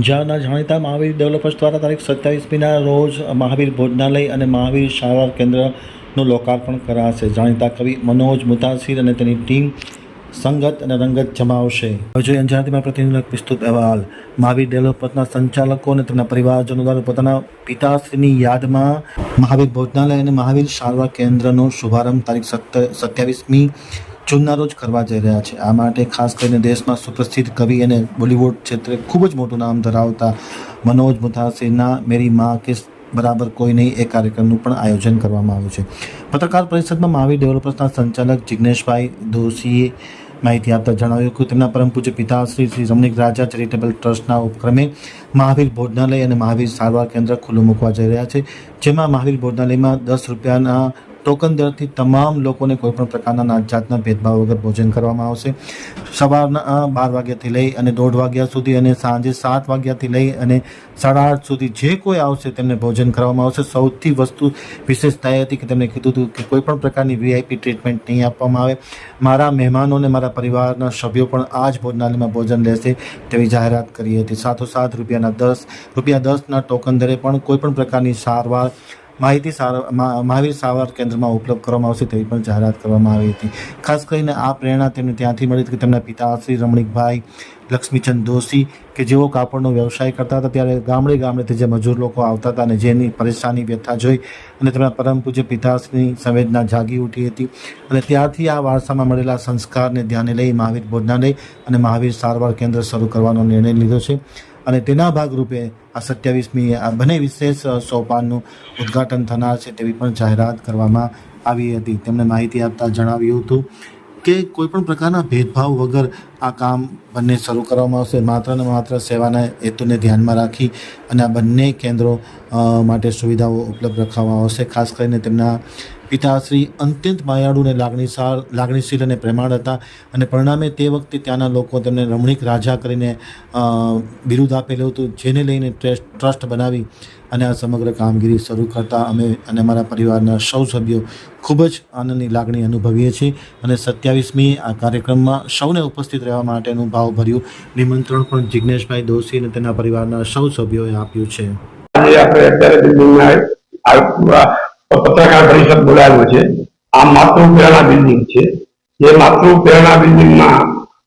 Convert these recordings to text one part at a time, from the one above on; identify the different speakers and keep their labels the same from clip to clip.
Speaker 1: અંજારના જાણીતા મહાવીર ડેવલપર્સ દ્વારા તારીખ સત્યાવીસમીના રોજ મહાવીર ભોજનાલય અને મહાવીર સારવાર કેન્દ્રનું લોકાર્પણ કરાશે. જાણીતા કવિ મનોજ મુતાસિર અને તેની ટીમ સંગત અને રંગત જમાવશે. હજુ અંજારથી પ્રતિનિધિ વિસ્તૃત અહેવાલ. મહાવીર ડેવલપર્સના સંચાલકો અને તેમના પરિવારજનો દ્વારા પોતાના પિતાશ્રીની યાદમાં મહાવીર ભોજનાલય અને મહાવીર સારવાર કેન્દ્રનો શુભારંભ તારીખ સત્યાવીસમી જૂનના રોજ કરવા જઈ રહ્યા છે. આ માટે ખાસ કરીને દેશમાં સુપ્રસિદ્ધ કવિ અને બોલિવૂડ ક્ષેત્રે ખૂબ જ મોટું નામ ધરાવતા મનોજ મુથાસીના મેરી મા કે બરાબર કોઈ નહીં એ કાર્યક્રમનું પણ આયોજન કરવામાં આવ્યું છે. પત્રકાર પરિષદમાં મહાવીર ડેવલપર્સના સંચાલક જિજ્ઞેશભાઈ દોશીએ માહિતી આપતા જણાવ્યું કે તેમના પરમ પૂજ્ય પિતા શ્રી શ્રી રમણીક રાજા ચેરિટેબલ ટ્રસ્ટના ઉપક્રમે મહાવીર ભોજનાલય અને મહાવીર સારવાર કેન્દ્ર ખુલ્લું મૂકવા જઈ રહ્યા છે, જેમાં મહાવીર ભોજનાલયમાં દસ રૂપિયાના ટોકન દરથી તમામ લોકોને કોઈપણ પ્રકારના નાત જાતના ભેદભાવ વગર ભોજન કરવામાં આવશે. સવારના બાર વાગ્યાથી લઈ અને દોઢ વાગ્યા સુધી અને સાંજે સાત વાગ્યાથી લઈ અને સાડા આઠ સુધી જે કોઈ આવશે તેમને ભોજન કરવામાં આવશે. સૌથી વસ્તુ વિશેષતા એ હતી કે તેમણે કીધું હતું કે કોઈપણ પ્રકારની વીઆઈપી ટ્રીટમેન્ટ નહીં આપવામાં આવે. મારા મહેમાનો અને મારા પરિવારના સભ્યો પણ આ જ ભોજનાલયમાં ભોજન લેશે તેવી જાહેરાત કરી હતી. સાથોસાથ રૂપિયાના દસ રૂપિયા દસના ટોકન દરે પણ કોઈપણ પ્રકારની સારવાર માહિતી મહાવીર સારવાર કેન્દ્રમાં ઉપલબ્ધ કરવામાં આવશે તેવી પણ જાહેરાત કરવામાં આવી હતી. ખાસ કરીને આ પ્રેરણા તેમને ત્યાંથી મળી કે તેમના પિતા શ્રી રમણીકભાઈ લક્ષ્મીચંદ દોશી કે જેઓ કાપડનો વ્યવસાય કરતા હતા, ત્યારે ગામડે ગામડેથી જે મજૂર લોકો આવતા હતા અને જેની પરેશાની વ્યથા જોઈ અને તેમના પરમ પૂજ્ય પિતાશ્રીની સંવેદના જાગી ઉઠી હતી અને ત્યારથી આ વારસામાં મળેલા સંસ્કારને ધ્યાને લઈ મહાવીર ભોજનાલય અને મહાવીર સારવાર કેન્દ્ર શરૂ કરવાનો નિર્ણય લીધો છે. અને તેના ભાગરૂપે આ સત્યાવીસમી, આ બંને વિશેષ સોપાનનું ઉદ્ઘાટન થનાર છે તેવી પણ જાહેરાત કરવામાં આવી હતી. તેમણે માહિતી આપતા જણાવ્યું હતું કે કોઈપણ પ્રકારના ભેદભાવ વગર આ કામ બંને શરૂ કરવામાં આવશે. માત્ર ને માત્ર સેવાના હેતુને ધ્યાનમાં રાખી અને આ બંને કેન્દ્રો માટે સુવિધાઓ ઉપલબ્ધ રખાવામાં આવશે. ખાસ કરીને તેમના પિતાશ્રી અત્યંત માયાળુ અને લાગણીસાર લાગણીશીલ અને પ્રેમાળ હતા અને પરિણામે તે વખતે ત્યાંના લોકો તેમને રમણીક રાજા કરીને બિરુદ આપેલું હતું, જેને લઈને ટ્રસ્ટ ટ્રસ્ટ બનાવી અને આ સમગ્ર કામગીરી શરૂ કરતા અમે અને અમારા પરિવારના સૌ સભ્યો ખૂબ જ આનંદની લાગણી અનુભવીએ છીએ અને સત્યાવીસમી આ કાર્યક્રમમાં સૌને ઉપસ્થિત રહેવા માટેનું ભાવભર્યું નિમંત્રણ પણ જિજ્ઞેશભાઈ દોશી અને તેના પરિવારના સૌ સભ્યોએ આપ્યું છે.
Speaker 2: પત્રકાર પરિષદ બોલાવ્યો છે. આ માતૃ પ્રેરણા બિલ્ડિંગ છે. જે માતૃ પ્રેરણા બિલ્ડિંગમાં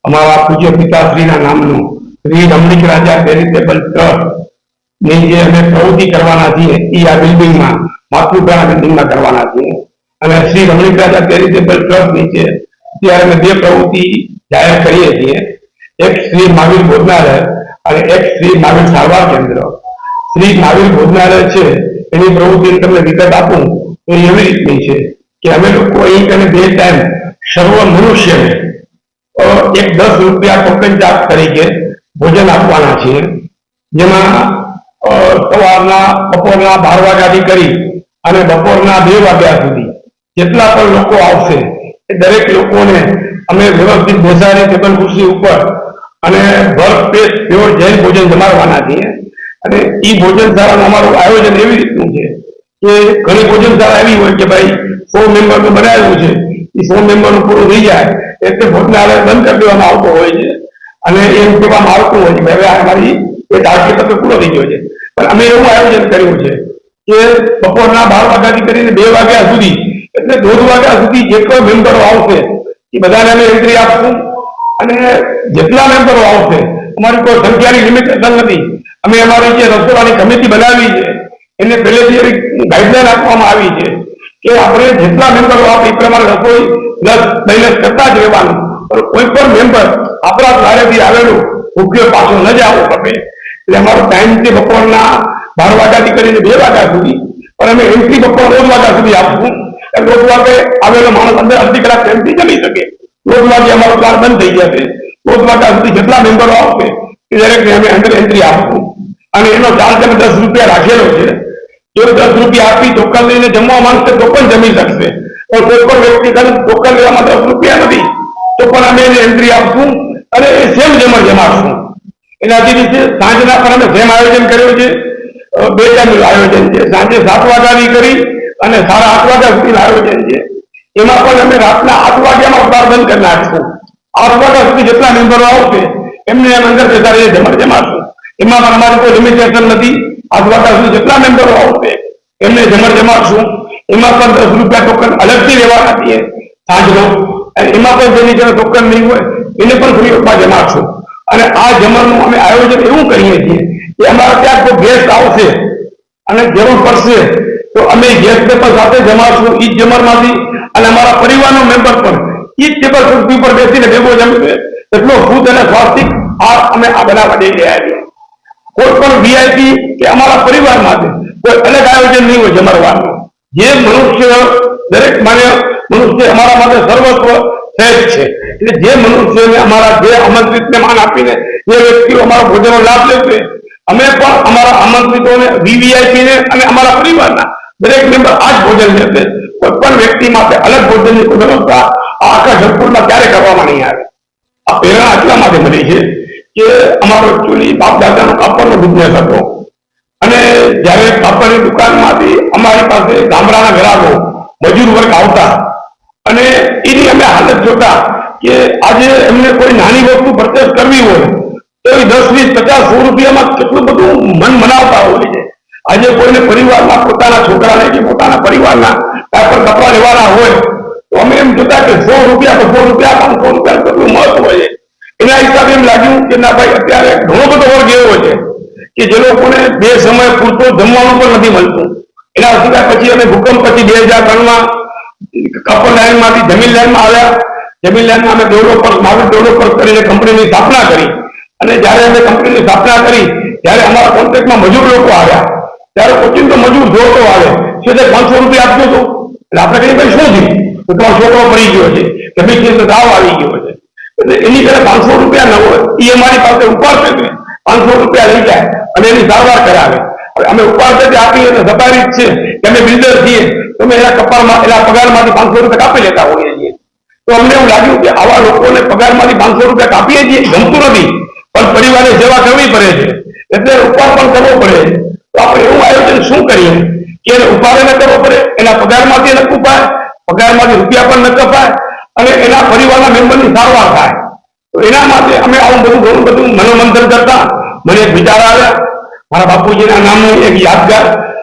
Speaker 2: અમારા પૂજ્ય પિતાશ્રીના નામનું શ્રી રમણીક રાજા ચેરિટેબલ ટ્રસ્ટની જે અમે પ્રવૃત્તિ કરવાના છીએ, એ આ બિલ્ડિંગમાં માતૃ પ્રેરણા બિલ્ડિંગમાં કરવાના છીએ. અને શ્રી રમણીક રાજા ચેરિટેબલ ટ્રસ્ટ નીચે અત્યારે અમે બે પ્રવૃત્તિ જાહેર કરીએ છીએ. એક શ્રી મહાવીર ભોજનાલય અને એક શ્રી મહાવીર સારવાર કેન્દ્ર. શ્રી મહાવીર ભોજનાલય છે એની પ્રવૃત્તિ તમને વિગત આપું, તો એવી રીતની છે કે અમે લોકો અહીં અને બે ટાઈમ સર્વ મનુષ્યને એક દસ રૂપિયા ટોકન ચાર્જ તરીકે ભોજન આપવાના છીએ. જેમાં સવારના, બપોરના બાર વાગ્યાથી કરી અને બપોરના બે વાગ્યા સુધી જેટલા પણ લોકો આવશે એ દરેક લોકોને અમે વ્યવસ્થિત બેસાડી ટેબલ ખુરશી ઉપર અને ભર પેટ પ્યોર જૈન ભોજન જમાડવાના છીએ. અને ઈ ભોજનશાળાનું અમારું આયોજન એવી રીતનું છે કે ઘણી ભોજનશાળા એવી હોય કે ભાઈ સો મેમ્બરનું બનાવ્યું છે. એ સો મેમ્બરનું પૂરું થઈ જાય એટલે ભોજનાલય બંધ કરી દેવામાં આવતો હોય છે. અને એમ કહેવામાં આવતું હોય છે હવે અમારી એ ટાર્ગેટ તો પૂરો થઈ ગયો છે. પણ અમે એવું આયોજન કર્યું છે કે બપોરના બાર વાગ્યાથી કરીને બે વાગ્યા સુધી એટલે દોઢ વાગ્યા સુધી જે કોઈ મેમ્બરો આવશે એ બધાને અમે એન્ટ્રી આપશું. અને જેટલા મેમ્બરો આવશે, અમારી કોઈ સંખ્યાની લિમિટેશન નથી. અમે અમારી જે રસોડાની કમિટી બનાવી છે, એને પહેલેથી એવી ગાઈડલાઈન આપવામાં આવી છે કે આપણે જેટલા મેમ્બરો આપે એ પ્રમાણે રસોઈ દસ માઇનસ કરતા જ રહેવાનું. પણ કોઈ પણ મેમ્બર આપણા કાર્યથી આવેલું, મુખ્ય પાછો ન જ આવવો પડે. એટલે અમારો ટાઈમ છે બપોરના બાર વાગ્યાથી કરીને બે વાગ્યા સુધી, પણ અમે એન્ટ્રી બપોર દોઢ વાગ્યા સુધી આપશું. દોઢ વાગે આવેલો માણસ અંદર અડધી કલાક ટાઈમથી જમી શકે. દોઢ વાગે અમારો પ્લાન બંધ થઈ જશે. દોઢ વાગ્યા સુધી જેટલા મેમ્બરો આવશે એ દરેકને અમે અંદર એન્ટ્રી આપશું. અને એનો ચાર્જ તમે દસ રૂપિયા રાખેલો છે. જો દસ રૂપિયા આપી ટોકન લઈને જમવા માંગશે તો પણ જમી શકશે પણ કોઈ પણ વ્યક્તિ ટોકન લેવામાં દસ રૂપિયા નથી. તો પણ અમે એને એન્ટ્રી આપશું અને એ સેમ જમણ જમાડશું. એનાથી રીતે સાંજના પણ અમે સેમ આયોજન કર્યું છે બે ટાઈમનું આયોજન છે. સાંજે સાત વાગ્યાની કરી અને સાડા આઠ વાગ્યા સુધીનું આયોજન છે. એમાં પણ અમે રાતના આઠ વાગ્યામાં પ્રાર્થન કરી નાખશું. આઠ વાગ્યા સુધી જેટલા મેમ્બરો આવશે, એમને એમ અંદર બેસાડીને જમણ જમાડશું. એમાં પણ અમારી કોઈ લિમિટેશન નથી. સુધી જેટલા મેમ્બરો આવશે એમને જમણ જમાડશું. એમાં પણ દસ રૂપિયા ટોકન અલગથી લેવાના છીએ સાંજનો એમાં પણ જેની જેને ટોકન નહીં હોય, એને પણ ફ્રી ઓફમાં જમાડશું. અને આ જમણનું અમે આયોજન એવું કરીએ છીએ કે અમારા ત્યાં કોઈ ગેસ્ટ આવશે અને જરૂર પડશે, તો અમે ગેસ પેપર સાથે જમાડશું. ઈ જ જમણમાંથી. અને અમારા પરિવારનો મેમ્બર પણ ઈ જ ટેબલ પર બેસીને ભેગો જમશે એટલો ભૂત અને સ્વાસ્થિક આ અમે આ બનાવવા દઈ રહ્યા છીએ. કોઈ પણ વીઆઈપી કે અમારા પરિવાર માટે, કોઈ અલગ આયોજન નહીં હોય જમણવાનું જે મનુષ્ય, દરેક માન્ય મનુષ્ય અમારા માટે સર્વસ્વ સહેજ છે. એટલે જે મનુષ્યને અમારા જે આમંત્રિતને માન આપીને જે વ્યક્તિઓ અમારા ભોજનનો લાભ લેશે અમે પણ અમારા આમંત્રિતોને વીવીઆઈપીને અને અમારા પરિવારના દરેક મેમ્બર આ જ ભોજન લેશે કોઈ પણ વ્યક્તિ માટે અલગ ભોજનની કોઈ વ્યવસ્થા આખા જગતપુરમાં ક્યારે કરવામાં નહીં આવે. આ પ્રેરણા એટલા માટે મળી છે કે અમારો એકચ્યુઅલી બાપ દાદાનો કાપડનો બિઝનેસ હતો. અને જ્યારે કાપડની દુકાનમાંથી અમારી પાસે ગામડાના ગ્રાહકો મજૂર વર્ગ આવતા અને એની અમે હાલત જોતા કે આજે એમને કોઈ નાની વસ્તુ પરચેસ કરવી હોય તો એ દસ, વીસ, પચાસ, સો રૂપિયામાં કેટલું બધું મન મનાવતા હોય છે. આજે કોઈને પરિવારમાં પોતાના છોકરાને કે પોતાના પરિવારના કાંઈ પણ કપડા લેવાના હોય, તો અમે એમ જોતા કે સો રૂપિયા બસો રૂપિયા પાંચસો રૂપિયા કેટલું મહત્વ છે એના હિસાબે એમ લાગ્યું કે ના ભાઈ, અત્યારે ઘણો બધો વર્ગ એવો છે કે જે લોકોને બે સમય પૂરતો જમવાનું પણ નથી મળતું. એના સિવાય પછી અમે ભૂકંપ પછી બે હજાર ત્રણમાં કપલ લાઈનમાંથી જમીન લાઈનમાં આવ્યા. જમીન લાઈનમાં અમે ડેવલપર મહાવીર ડેવલપર કરીને કંપનીની સ્થાપના કરી. અને જ્યારે અમે કંપનીની સ્થાપના કરી, ત્યારે અમારા કોન્ટ્રાક્ટમાં મજૂર લોકો આવ્યા. ત્યારે ઓચિંતો મજૂર જોતો આવે સીધે પાંચસો રૂપિયા આપતો હતો એટલે આપણે કહીએ, ભાઈ, શું થયું? તો છોકરો પડી ગયો છે. જમીન ભાઈ આવી ગયો છે. એટલે એની ઘરે પાંચસો રૂપિયા ન હોય એ અમારી પાસે ઉપાડશે નહીં. પાંચસો રૂપિયા લઈ જાય અને એની સારવાર કરાવે. અમે ઉપાડશે આપી અને સફારી જ છે. અમે બિલ્ડર છીએ અમે એના કપાળમાં, એના પગારમાંથી પાંચસો રૂપિયા કાપી લેતા હોઈએ છીએ. તો અમને એવું લાગ્યું કે આવા લોકોને પગારમાંથી પાંચસો રૂપિયા કાપીએ છીએ ગમતું નથી. પણ પરિવારે સેવા કરવી પડે છે. એટલે ઉપાડ પણ કરવો પડે. તો આપણે એવું આયોજન શું કરીએ? કે એને ઉપાડે ન કરવો પડે, એના પગારમાંથી ન કપાય, પગારમાંથી રૂપિયા પણ ન કપાય અને એના પરિવારના મેમ્બરની સારવાર થાય. તો એના માટે અમે આવું બધું ઘણું બધું મનોમંથન કરતા. મને એક વિચાર આવ્યા, મારા બાપુજીના નામની એક યાદગાર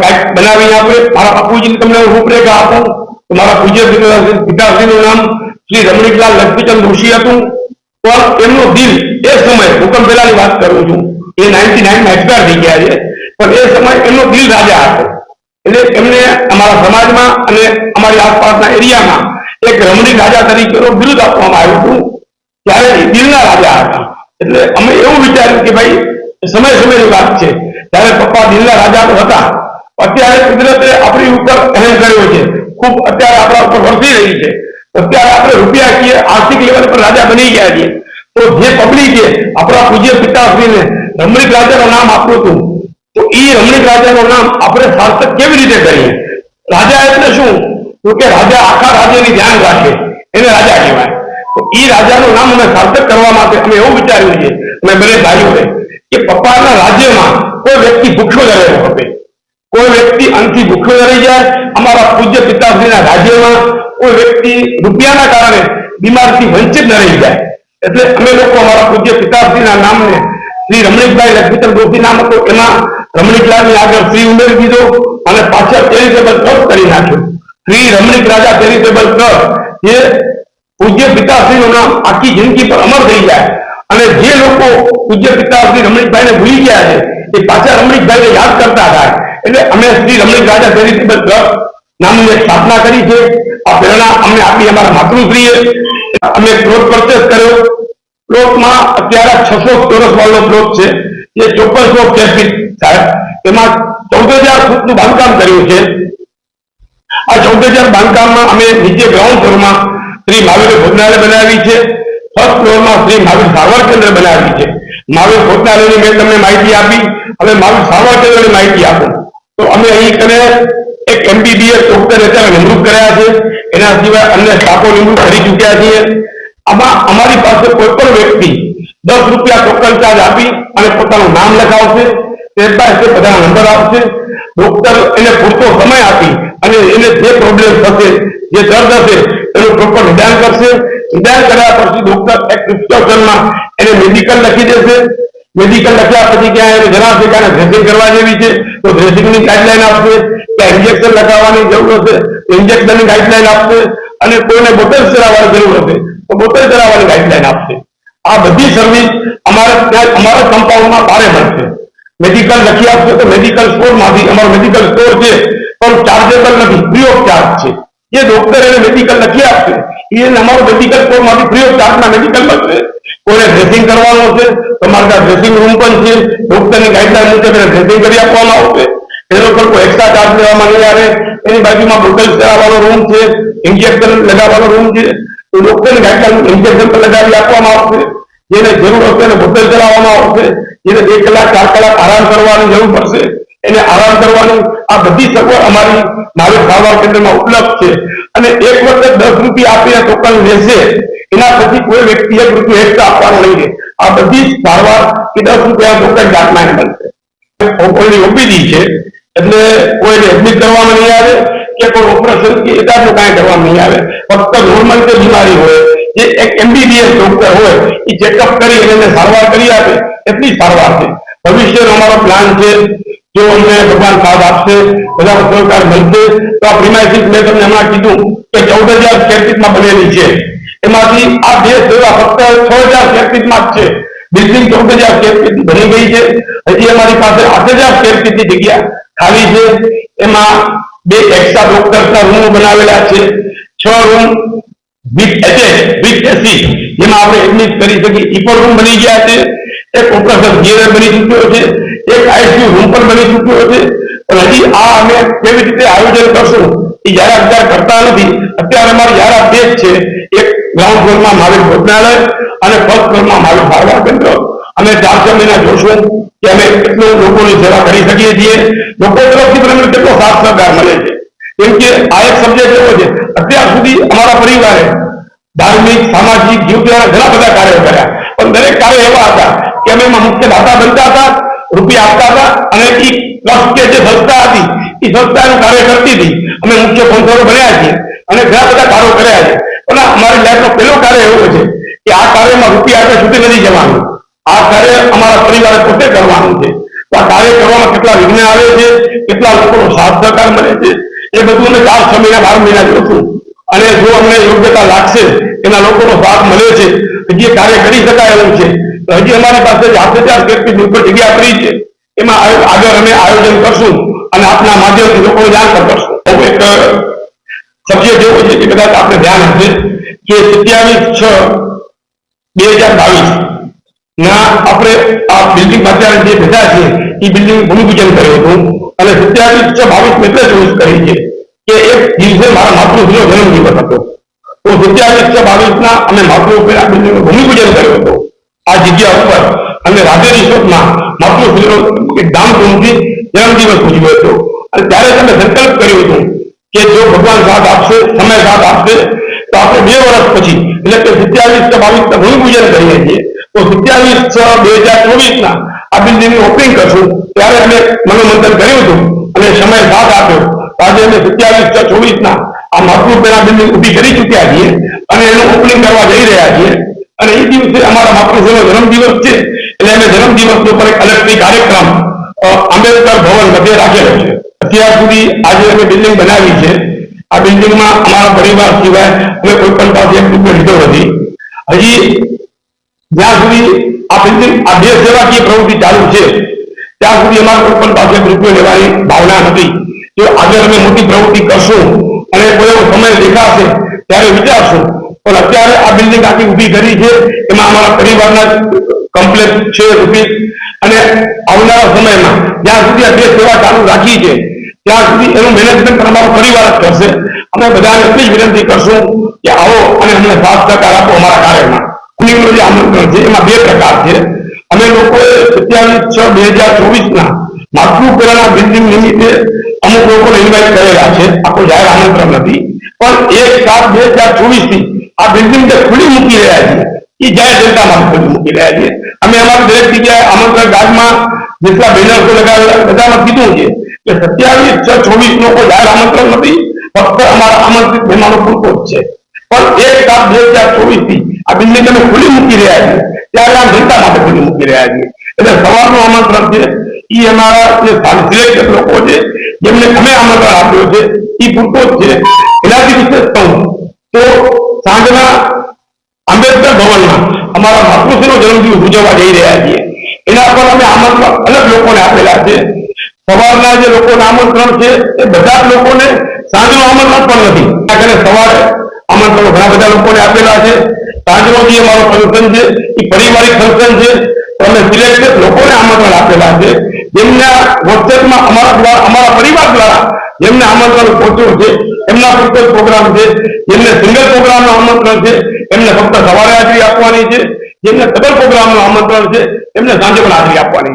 Speaker 2: કાંઈક બનાવી આપે. મારા બાપુજીને તમને રૂપરેખા આપું. તો મારા પૂજ્ય પિતા- પિતાશ્રીનું નામ શ્રી રમણીકલાલ લક્ષ્મીચંદ ઋષિ હતું. પણ એમનું દિલ એ સમય ભૂકંપ પહેલાની વાત કરું છું, એ નાઇન્ટી નાઇનમાં એક્સપાયર થઈ ગયા છે. પણ એ સમય એમનો દિલ રાજા હતો. એટલે એમને અમારા સમાજમાં અને અમારી આસપાસના એરિયામાં એક રમણી રાજા તરીકેનો બિરુદ આપવામાં આવ્યું હતું. ત્યારે દિલના રાજા હતા. એટલે અમે એવું વિચાર્યું કે ભાઈ, સમય સમયની વાત છે. ત્યારે પપ્પા દિલના રાજા હતા. અત્યારે કુદરતે આપણી ઉપર અહેમ કર્યો છે. ખૂબ અત્યારે આપણા ઉપર વરસી રહી છે. અત્યારે આપણે રૂપિયા કહીએ આર્થિક લેવલ પર રાજા બની ગયા છીએ. તો જે પબ્લિકે આપણા પૂજ્ય પિતાશ્રીને રમણીક રાજાનું નામ આપ્યું હતું. તો એ રમણીક રાજાનું નામ આપણે સાર્થક કેવી રીતે કરીએ? રાજા એટલે શું? તો કે રાજા આખા રાજ્યની ધ્યાન રાખે, એને રાજા કહેવાય. તો એ રાજાનું નામ અમે સાર્થક કરવા માટે અમે એવું વિચાર્યું છે, અમે બંને ભાઈઓએ કે પપ્પાના રાજ્યમાં કોઈ વ્યક્તિ ભૂખ્યો રહેવો হবে કોઈ વ્યક્તિ અંતથી ભૂખ્યો રહી જાય, અમારા પૂજ્ય પિતાશ્રીના રાજ્યમાં કોઈ વ્યક્તિ રૂપિયાના કારણે બીમારથી વંચિત ન રહી જાય. એટલે અમે લોકો અમારા પૂજ્ય પિતાશ્રીના નામને શ્રી રમણીકભાઈ લક્ષ્મીચંદ ગોપી નામ હતું, એમાં રમણીકલાલની આગળ શ્રી ઉમેરી દીધો અને પાછળ તે રીતે બધો કરી નાખ્યું. શ્રી રમણીક રાજા ચેરિટેબલ ટ્રસ્ટ જે પૂજ્ય પિતાશ્રીનું નામ આખી જિંદગી પર અમર થઈ જાય. અને જે લોકો પૂજ્ય પિતાશ્રી રમણીકભાઈને ભૂલી ગયા છે, એ પાછા રમણીકભાઈને યાદ કરતા થાય એટલે અમે શ્રી રમણીક રાજા ચેરિટેબલ ટ્રસ્ટ નામની એક સ્થાપના કરી છે. આ પ્રેરણા અમને આપી અમારા માતૃશ્રીએ. અમે પ્લોટ પરચેસ કર્યો. પ્લોટમાં અત્યારે છસો ચોરસ વાળો પ્લોટ છે. જે ચોક્કસ સ્કેર ફીટ સાહેબ, એમાં ચૌદ હજાર ફૂટનું બાંધકામ કર્યું છે. આ ચૌદ બાંધકામમાં અમે નીચે ગ્રાઉન્ડ ફ્લોરમાં શ્રી મહાવીર ભોજનાલય બનાવી છે. ફર્સ્ટ ફ્લોરમાં શ્રી મહાવીર સારવાર કેન્દ્ર બનાવી છે. મહાવીર ભોજનાલયની મેં તમને માહિતી આપી. હવે મહાવીર સારવાર કેન્દ્રની માહિતી આપું. તો અમે અહીં કને એક એમબીબીએસ ડોક્ટર અત્યારે નિમણૂક કર્યા છે. એના સિવાય અન્ય સ્ટાફો નિમણૂક કરી ચૂક્યા છીએ. આમાં અમારી પાસે કોઈ પણ વ્યક્તિ દસ રૂપિયા ટોકન ચાર્જ આપી અને પોતાનું નામ લખાવશે. સ્ટેપ બધાના નંબર આપશે. ડોક્ટર એને પૂરતો સમય આપી અને એને જે પ્રોબ્લેમ થશે, જે દર્દ હશે એનું પ્રોપર નિદાન કરશે. નિદાન કર્યા પછી ડોક્ટર એક પ્રિસ્ક્રિપ્શનમાં એને મેડિકલ લખી દેશે. મેડિકલ લખ્યા પછી ક્યાં એને જણાવશે કે ડ્રેસિંગ કરવા જેવી છે, તો ડ્રેસિંગની ગાઈડલાઈન આપશે. કે ઇન્જેક્શન લગાવવાની જરૂર હશે ઇન્જેક્શનની ગાઈડલાઈન આપશે. અને કોઈને બોટલ ચલાવવાની જરૂર હશે, તો બોટલ ચલાવવાની ગાઈડલાઈન આપશે. આ બધી સર્વિસ અમારે ત્યાં, અમારા કમ્પાઉન્ડમાં ભારે મળશે. મેડિકલ લખી આપશે તો મેડિકલ સ્ટોરમાંથી અમારો મેડિકલ સ્ટોર છે, પણ ચાર્જેબલ નથી ફ્રી ઓફ ચાર્જ છે. જે ડોક્ટર એને મેડિકલ લખી આપશે એને અમારો મેડિકલ સ્ટોરમાંથી ફ્રી ઓફ ચાર્જના મેડિકલ મળશે. કોઈને ડ્રેસિંગ કરવાનું છે, તમારે ત્યાં ડ્રેસિંગ રૂમ પણ છે ડોક્ટરની ગાઈડલાઈન મુજબ એને ડ્રેસિંગ કરી આપવામાં આવશે. એનો પર કોઈ એક્સ્ટ્રા ચાર્જ લેવામાં નહીં આવે. એની બાજુમાં બ્રુટલ ચડાવવાનો રૂમ છે ઇન્જેક્શન લગાવવાનો રૂમ છે. તો ડોક્ટરની ગાઈડલાઈન ઇન્જેક્શન પર લગાવી આપવામાં આવશે. જેને જરૂર હશે એને બોટલ ચલાવવામાં આવશે. જેને બે કલાક, ચાર કલાક આરામ કરવાની જરૂર પડશે. એને આરામ કરવાની આ બધી સગવડ અમારી મારી સારવાર કેન્દ્રમાં ઉપલબ્ધ છે. અને એક વખત દસ રૂપિયા આપીને ટોકન લેશે, એના પછી કોઈ વ્યક્તિ એક રૂપિયા એક્સ્ટ્રા આપવાનો નહીં આ બધી સારવાર કે દસ રૂપિયા ટોકન જાતના બનશે. ઓપીડી ઓપીડી છે, એટલે કોઈને એડમિટ કરવામાં નહીં આવે કે કોઈ ઓપરેશન કે એકાદનું કાંઈ કરવામાં નહીં આવે. ફક્ત નોર્મલ જે બીમારી હોય જે એક એમબીબીએસ ડોક્ટર હોય, એ ચેકઅપ કરી અને એને સારવાર કરી આપે. એટલી સારવાર છે? ભવિષ્યનો અમારો પ્લાન છે, જો અમને ભગવાન સાથ આપશે બધા સહકાર મળશે, તો આ પ્રિમાઇસીસ મેં તમને હમણાં કીધું કે ચૌદ હજાર સ્કેરફીટમાં બનેલી છે. એમાંથી આ બે સેવા ફક્ત છ હજાર સ્કેરફીટમાં જ છે. બિલ્ડિંગ ચૌદ હજાર સ્કેરફીટ બની ગઈ છે. હજી અમારી પાસે આઠ હજાર સ્કેરફીટની જગ્યા ખાલી છે. એમાં બે એક્સ્ટ્રા ડોક્ટર્સના રૂમ બનાવેલા છે. છ room with attach with AC જેમાં આપણે એડમિટ કરી શકીએ. ઈ રૂમ બની ગયા છે. એક ઓપરેશન થિયેટર બની ચૂક્યો છે. એક આઈસીયુ રૂમ પણ બની ચૂક્યો છે. પણ હજી આ અમે કેવી રીતે આયોજન કરશું, એ જયારે અત્યારે કરતા નથી. અત્યારે અમારી જયારે બે છે. એક ગ્રાઉન્ડ ફ્લોરમાં મહાવીર ભોજનાલય અને ફર્સ્ટ ફ્લોરમાં મારું સારવાર કેન્દ્ર. અમે ચાર છ મહિના જોશું કે અમે કેટલું લોકોની સેવા કરી શકીએ છીએ. લોકો તરફથી પણ અમને કેટલો સાથ સહકાર મળે છે. કેમ કે આ એક સબ્જેક્ટ એવો છે. અત્યાર સુધી અમારા પરિવારે ધાર્મિક, સામાજિક જીવદયા ઘણા બધા કાર્યો કર્યા. પણ દરેક કાર્ય એવા હતા કે અમે એમાં મુખ્ય દાતા બનતા હતા રૂપિયા આપતા હતા અને એ ટ્રસ્ટ કે જે સંસ્થા હતી એ સંસ્થાનું કાર્ય કરતી હતી. અમે મુખ્ય સ્પોન્સરો બન્યા છીએ અને ઘણા બધા કાર્યો કર્યા છે. પણ અમારી લાઈફનો પહેલો કાર્ય એવો છે કે આ કાર્યમાં રૂપિયા આપણે છૂટી નથી જવાનું. આ કાર્ય અમારા પરિવારે પોતે કરવાનું છે. આ કાર્ય કરવામાં કેટલા વિઘ્ન આવે છે? કેટલા લોકોનો સાથ સહકાર મળે છે? એ બધું અમે ચાર છ મહિના બાર મહિના જોશું અને જો અમને યોગ્યતા લાગશે, એના લોકોનો ભાગ મળે છે હજી કાર્ય કરી શકાય એવું છે. હજી અમારી પાસે જાતે ચાર વ્યક્તિ ઉપર જગ્યા પડી છે. એમાં આગળ અમે આયોજન કરશું અને આપના માધ્યમથી લોકોને જાણ કરશું. એક સબ્જેક્ટ એવો છે કે કદાચ આપણે ધ્યાન હશે કે સત્યાવીસ છ, બે હજાર બાવીસ ના આપણે આ બિલ્ડિંગ અત્યારે જે બધા છે, એ બિલ્ડિંગ ભૂમિપૂજન કર્યું હતું. અને સત્યાવીસ છ બાવીસ મેં ચોવીસ કરી છે કે એક દિવસે મારા માતૃશ્રીનો જન્મ દિવસ હતો. તો સત્યાવીસ છ બાવીસ ના અમે માતૃશ્રી આ બિલ્ડિંગ ભૂમિપૂજન કર્યું હતું. આ જગ્યા ઉપર અને રાધે રિસોર્ટમાં માતૃશ્રીનો એક ધામધૂમથી જન્મદિવસ ઉજવ્યો હતો. અને ત્યારે તમે સંકલ્પ કર્યું હતું કે જો ભગવાન સાથ આપશે, સમય સાથ આપશે, તો આપણે બે વર્ષ પછી, એટલે કે સત્યાવીસ છ બાવીસ ભૂમિપૂજન કરીએ છીએ. તો સત્યાવીસ છ બે હજાર ચોવીસ ના આ બિલ્ડિંગનું ઓપનિંગ કરશું. ત્યારે અમે મનોમંથન કર્યું હતું અને સમય સાથ આપ્યો. આજે અમે સત્યાવીસ છ ચોવીસ ના આ માતૃપેના બિલ્ડિંગ ઊભી કરી ચૂક્યા છીએ અને એનું ઓપનિંગ કરવા જઈ રહ્યા છીએ. અને એ દિવસે અમારા માતૃશ્રીનો જન્મદિવસ છે, એટલે અમે જન્મદિવસ ઉપર એક અલગથી કાર્યક્રમ આંબેડકર ભવન મધ્ય રાખેલો છે. અત્યાર સુધી આજે અમે બિલ્ડિંગ બનાવી છે. આ બિલ્ડિંગમાં અમારા પરિવાર સિવાય અમે કોઈ પણ પાસે એક રૂપિયો લીધો નથી. હજી જ્યાં સુધી આ બિલ્ડિંગ આ બે સેવાકીય પ્રવૃત્તિ ચાલુ છે, ત્યાં સુધી અમારા કોઈ પણ પાસે રૂપિયો લેવાની ભાવના નથી. જો આજે અમે મોટી પ્રવૃત્તિ કરશું અને કોઈ એવો સમય દેખાશે, ત્યારે વિચારશું, પણ અત્યારે આ બિલ્ડિંગ આખી ઊભી કરી છે, એમાં અમારા પરિવારના કમ્પ્લેટ છે રૂપી અને આવનારા સમયમાં જ્યાં સુધી આ બે સેવા ચાલુ રાખી છે, ત્યાં સુધી એનું મેનેજમેન્ટ પણ અમારો પરિવાર જ કરશે. અમે બધાને એટલી જ વિનંતી કરશું કે આવો અને અમને સાથ સહકાર આપો અમારા કાર્યમાં. લોકોએ સત્યાવીસ છ બે હજાર ચોવીસ માતૃપુરાના બિલ્ડિંગ નિમિત્તે અમુક લોકોને ઇન્વાઇટ કરેલા છે. આ જાહેર આમંત્રણ નથી. પણ એક સાત બે હજાર ચોવીસ આ બિલ્ડિંગ જે ખુલ્લી મૂકી રહ્યા છે એ જાહેર જનતા માટે મૂકી રહ્યા છે. અમે અમારા દરેક જગ્યાએ આમંત્રણ કાર્ડમાં જેટલા કીધું છે કે સત્યાવીસ છ ચોવીસ કોઈ જાહેર આમંત્રણ નથી. ફક્ત અમારા આમંત્રિત મહેમાનો પૂરતો જ છે. પણ એક સાત બે હજાર ચોવીસથી આ બિલ્ડિંગ અમે ખુલ્લી મૂકી રહ્યા છીએ ત્યારે આ જનતા માટે ખુલ્લી મૂકી રહ્યા છીએ એટલે સવારનું આમંત્રણ છે. એ અમારા જે સિલેક્ટેડ લોકો છે, જેમને અમે આમંત્રણ આપ્યું છે એ પૂરતો જ છે. એનાથી વિશેષ કહું, તો સાંજના આંબેડકર ભવનમાં અમારા માતૃશ્રીનો જન્મદિવસ ઉજવવા જઈ રહ્યા છીએ. એના પર અમે આમંત્રણ અલગ લોકોને આપેલા છે. સવારના જે લોકોને આમંત્રણ છે, એ બધા જ લોકોને સાંજનું આમંત્રણ પણ નથી. કારણ સવારે આમંત્રણો ઘણા બધા લોકોને આપેલા છે. સાંજનો જે અમારો ફંક્શન છે, એ પારિવારિક ફંક્શન છે. અમે સિલેક્ટેડ લોકોને આમંત્રણ આપેલા છે. જેમના વોટ્સએપમાં અમારા દ્વારા, અમારા પરિવાર દ્વારા જેમને આમંત્રણ પહોંચ્યું છે, એમના ફક્ત પ્રોગ્રામ છે. જેમને સિંગલ પ્રોગ્રામનું આમંત્રણ છે, એમને ફક્ત સવારે હાજરી આપવાની છે. જેમને ડબલ પ્રોગ્રામનું આમંત્રણ છે, એમને સાંજે પણ હાજરી આપવાની